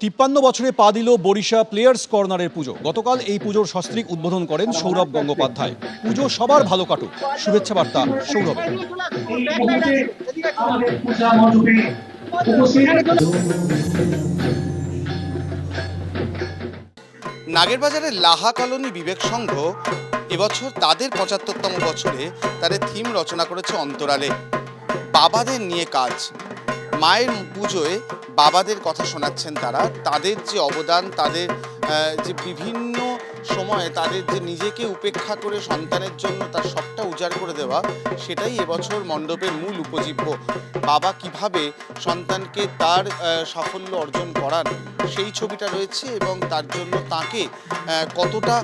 তিপ্পান্ন বছরে পা দিল বরিশা প্লেয়ার্স কর্নারের পুজো। গতকাল এই পুজোর সস্ত্রীক উদ্বোধন করেন সৌরভ গঙ্গোপাধ্যায়। পুজো সবার ভালো কাটুক। শুভেচ্ছা বার্তা, সৌরভ। নাগেরবাজারের লাহা কলোনি বিবেক সংঘ এবছর তাদের পঁচাত্তরতম বছরে তাদের থিম রচনা করেছে অন্তরালে। বাবাদের নিয়ে কাজ। মায়ের পুজোয় বাবাদের কথা শোনাচ্ছেন তারা। তাদের যে অবদান তাদের যে বিভিন্ন সময়ে তাদের যে নিজেকে উপেক্ষা করে সন্তানের জন্য তার সবটা উজাড় করে দেওয়া, সেটাই এবছর মণ্ডপের মূল উপজীব্য। বাবা কীভাবে সন্তানকে তার সাফল্য অর্জন করান, সেই ছবিটা রয়েছে এবং তার জন্য তাকে কতটা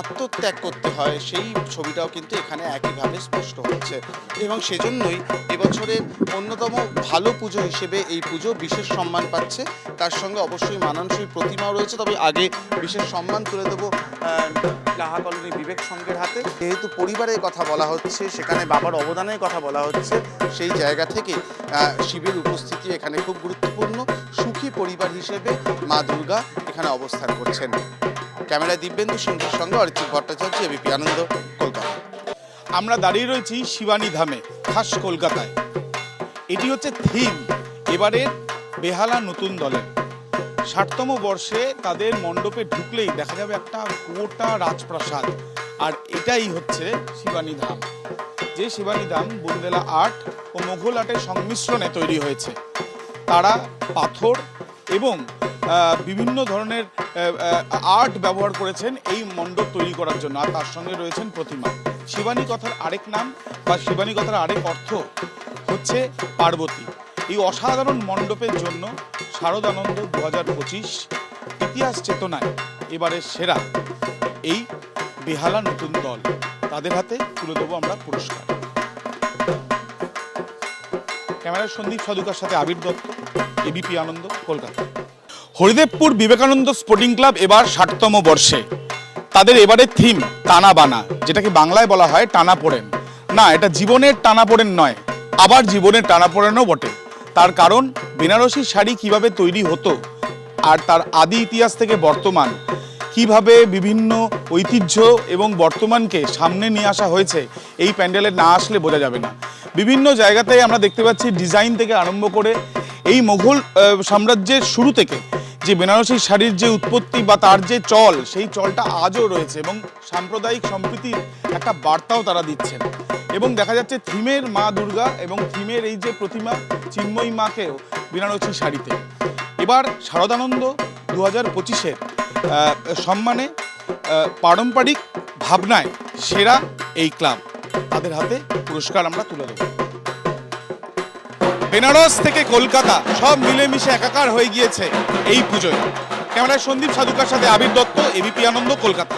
আত্মত্যাগ করতে হয়, সেই ছবিটাও কিন্তু এখানে একইভাবে স্পষ্ট হচ্ছে। এবং সেজন্যই এবছরের অন্যতম ভালো পুজো হিসেবে এই পুজো বিশেষ সম্মান পাচ্ছে। তার সঙ্গে অবশ্যই মানানসই প্রতিমাও রয়েছে, তবে আগে বিশেষ সম্মান তুলে দেবো লাহা কলোনি বিবেক সংঘের হাতে। যেহেতু পরিবারের কথা বলা হচ্ছে, সেখানে বাবার অবদানের কথা বলা হচ্ছে, সেই জায়গা থেকে শিবের উপস্থিতি এখানে খুব গুরুত্বপূর্ণ। সুখী পরিবার হিসেবে মা দুর্গা এখানে অবস্থান করছেন। ক্যামেরায় দিব্যেন্দু সিংহের সঙ্গে অরিজিৎ ভট্টাচার্য, এবিপি আনন্দ, কলকাতা। আমরা দাঁড়িয়ে রয়েছি শিবানী ধামে, খাস কলকাতায়। এটি হচ্ছে থিম এবারের বেহালা নতুন দলের। ষাটতম বর্ষে তাদের মণ্ডপে ঢুকলেই দেখা যাবে একটা গোটা রাজপ্রাসাদ। আর এটাই হচ্ছে শিবানী ধাম। যে শিবানী ধাম বুন্দেলা আর্ট ও মোঘল আর্টের সংমিশ্রণে তৈরি হয়েছে। তারা পাথর এবং বিভিন্ন ধরনের আর্ট ব্যবহার করেছেন এই মণ্ডপ তৈরি করার জন্য। আর তার সঙ্গে রয়েছেন প্রতিমা। শিবানী কথার আরেক নাম বা শিবানী কথার আরেক অর্থ হচ্ছে পার্বতী। এই অসাধারণ মণ্ডপের জন্য শারদানন্দ দু হাজার পঁচিশ ইতিহাস চেতনায় এবারে সেরা এই বেহালা নতুন দল। তাদের হাতে তুলে দেবো আমরা পুরস্কার। ক্যামেরার সন্দীপ সাধুকার সাথে Abir Dutta ABP Ananda, Kolkata. Haridevpur Vivekananda sporting club এবার ষাটতম বর্ষে। তাদের এবারের থিম টানা বানা যেটাকে বাংলায় বলা হয় টানা পড়েন না, এটা জীবনের টানা পড়েন নয়, আবার জীবনের টানা পড়েনও বটে। তার কারণ, বেনারসি শাড়ি কীভাবে তৈরি হতো আর তার আদি ইতিহাস থেকে বর্তমান, কীভাবে বিভিন্ন ঐতিহ্য এবং বর্তমানকে সামনে নিয়ে আসা হয়েছে, এই প্যান্ডেলে না আসলে বোঝা যাবে না। বিভিন্ন জায়গাতে আমরা দেখতে পাচ্ছি ডিজাইন থেকে আরম্ভ করে এই মোঘল সাম্রাজ্যের শুরু থেকে যে বেনারসি শাড়ির যে উৎপত্তি বা তার যে চল, সেই চলটা আজও রয়েছে এবং সাম্প্রদায়িক সম্প্রীতির একটা বার্তাও তারা দিচ্ছেন। এবং দেখা যাচ্ছে থিমের মা দুর্গা এবং থিমের এই যে প্রতিমা চিন্ময়ী মাকেও বেনারসি শাড়িতে। এবার শারদানন্দ দু হাজার পঁচিশের সম্মানে পারম্পরিক ভাবনায় সেরা এই ক্লাব। তাদের হাতে পুরস্কার আমরা তুলে দেবো। বেনারস থেকে কলকাতা সব মিলেমিশে একাকার হয়ে গিয়েছে এই পুজোয়। ক্যামেরায় সন্দীপ সাধুকার সাথে আবির দত্ত এবিপি আনন্দ, কলকাতা।